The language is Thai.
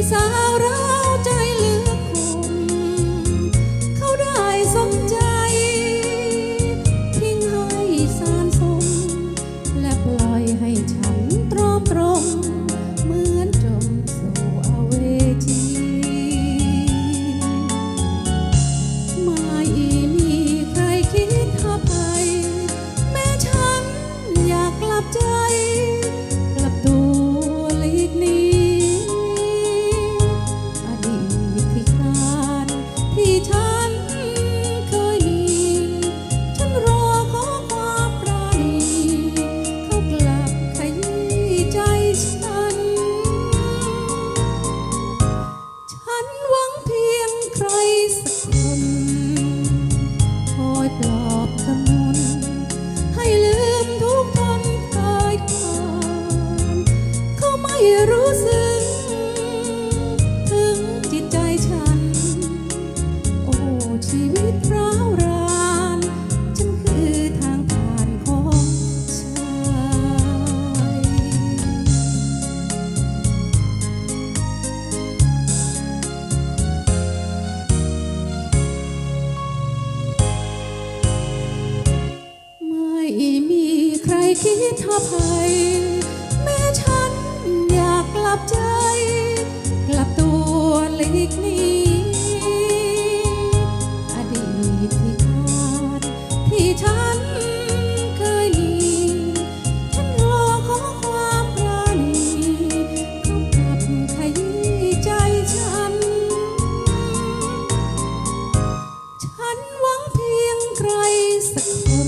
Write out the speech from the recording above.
ที่สาวเราใจเหลือคมเขาได้สมใจ ทิ้งให้สารสม และปล่อยให้ฉันตรอมตรง คิดทอภัยแม่ฉันอยากกลับใจ กลับตัวเล็กนีอดีตที่ขาดที่ฉันเคยมี ฉันรอขอความปราณีเขากลับขยี้ใจฉัน ฉันหวังเพียงใครสักคน